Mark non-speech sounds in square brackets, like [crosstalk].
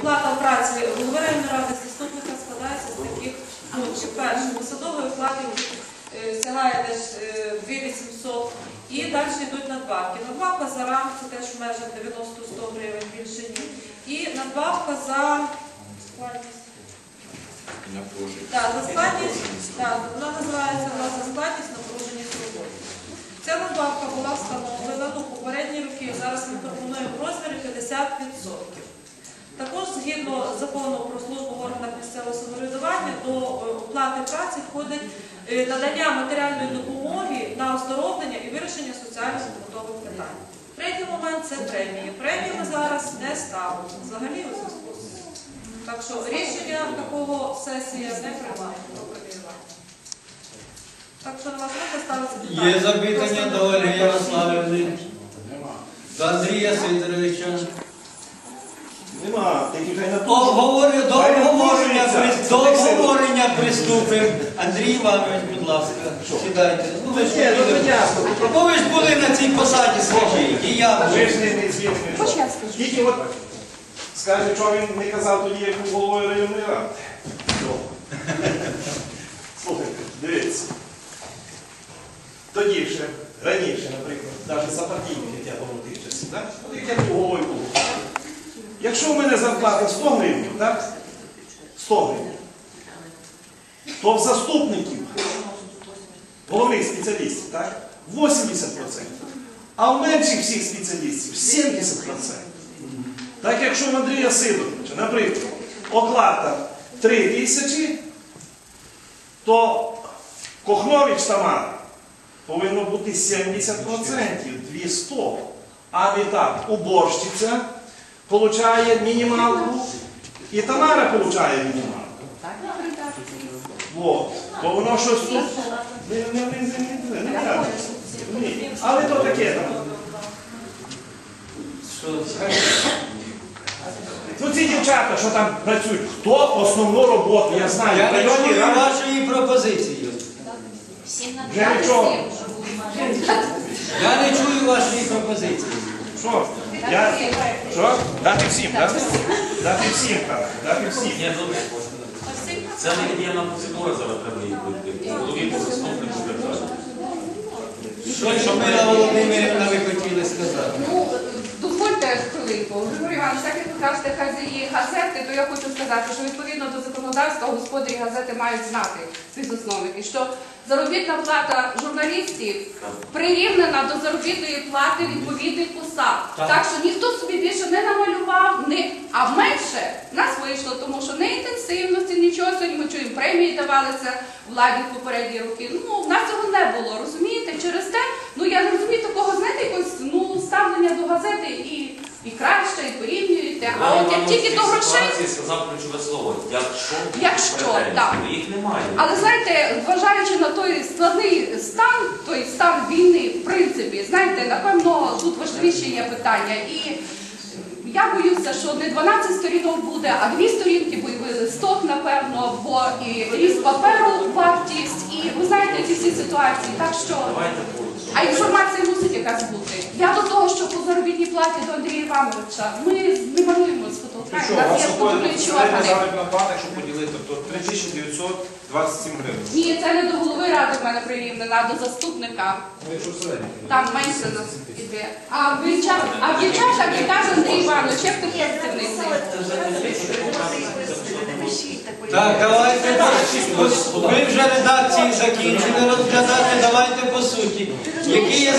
Оплата праці голови районної ради заступника складається з таких пунктів. Перше, посадовий оклад який, е, сягає десь е, 2800 і далі йдуть надбавки. Надбавка за рам, це теж в межах 90-100 гривень більше ні. І надбавка за складність. Так, за складність, так, вона називається власне складність напруженість роботи. Ця надбавка була встановлена ну, попередні роки, зараз ми пропонуємо в розмірі 50%. Також згідно закону про службу в органах місцевого самоврядування до е, оплати праці входить е, надання матеріальної допомоги на оздоровлення і вирішення соціально-побутових питань. Третій момент це премії. Премії ми зараз не ставимо взагалі у зв'язку з. Так що рішення такого сесія не приймає про преміювання. Так що на вас можна ставити питання. Є запитання до Ольги Ярославівни, до Андрія Сидоровича. Нема, тільки хай на Обговорю, до обговорення, до обговорення приступимо. Андрій Іванович, будь ласка, сідайте. Ну ви ж ну, були- Ну, ви ж були на цій посаді, скажіть, і я Ви був. ж не, не звідки. Тільки от скаже, що він не казав тоді, як був головою районної ради. [laughs] Слухайте, дивіться. Тоді ще, раніше, наприклад, навіть за партійних, як я було тих часів, так? Ну, як я був головою був. Якщо в мене зарплата 100 гривень, так? 100 гривень, то в заступників, головних спеціалістів, так? 80%. А в менших всіх спеціалістів 70%. Так якщо в Андрія Сидоровича, наприклад, оклада 3 тисячі, то Кохнович Тамара повинно бути 70%, 200. А не так, уборщиця получає мінімалку, і Тамара получає мінімалку. Вот. Бо воно щось тут не, не, не, не, не, не, так. Ні. Але то таке там. Ну ці дівчата, що там працюють, хто основну роботу, я знаю, Я не чую ради вашої пропозиції. вже нічого. Я не чую вашої пропозиції. Що? Я, що? Дати всім, так? Дати всім, так. Дати всім. Ні, добре. Це не єдина процедура, зараз треба її бути. Голові по заступнику держави. Що Шамила Володимирівна ви хотіли сказати? Ну, дозвольте. Григорій Іванович, так як ви кажете хазяї газети, то я хочу сказати, що відповідно до законодавства господарі газети мають знати цих засновників, що заробітна плата журналістів прирівнена до заробітної плати відповідних посад. Так, що ніхто собі більше не намалював, не, а менше нас вийшло, тому що не інтенсивності, нічого сьогодні ми чуємо, премії давалися владі в попередні роки. Ну, в нас цього не було, розумієте? Через те, ну я не розумію такого, знаєте, якось ну, ставлення до газети і, і краще, і порівнюєте. А от як тільки до грошей. сказав ключове слово. Якщо, Якщо, претензій, так. то їх немає. Але знаєте, зважаючи на той складний стан, той стан війни, в принципі, знаєте, напевно, тут важливіші є питання. І я боюся, що не 12 сторінок буде, а дві сторінки бойовий листок, напевно, бо і ріст паперу вартість, і ви знаєте ці всі ситуації. Так що. А інформація мусить якась бути. Я до того, що по заробітній платі до Андрія Івановича, ми не малюємо з фотографії, що, у нас є виходить органи. заробітна плата, якщо поділити, то 3927 гривень. Ні, це не до голови ради в мене прирівнена, а до заступника. Ну, якщо. Там менше нас іде. А в дівчат, а в дівчат, як і каже Андрій Іванович, як ти представниця? Так, давайте. Ви вже редакції закінчили розглядати, давайте по суті. Які є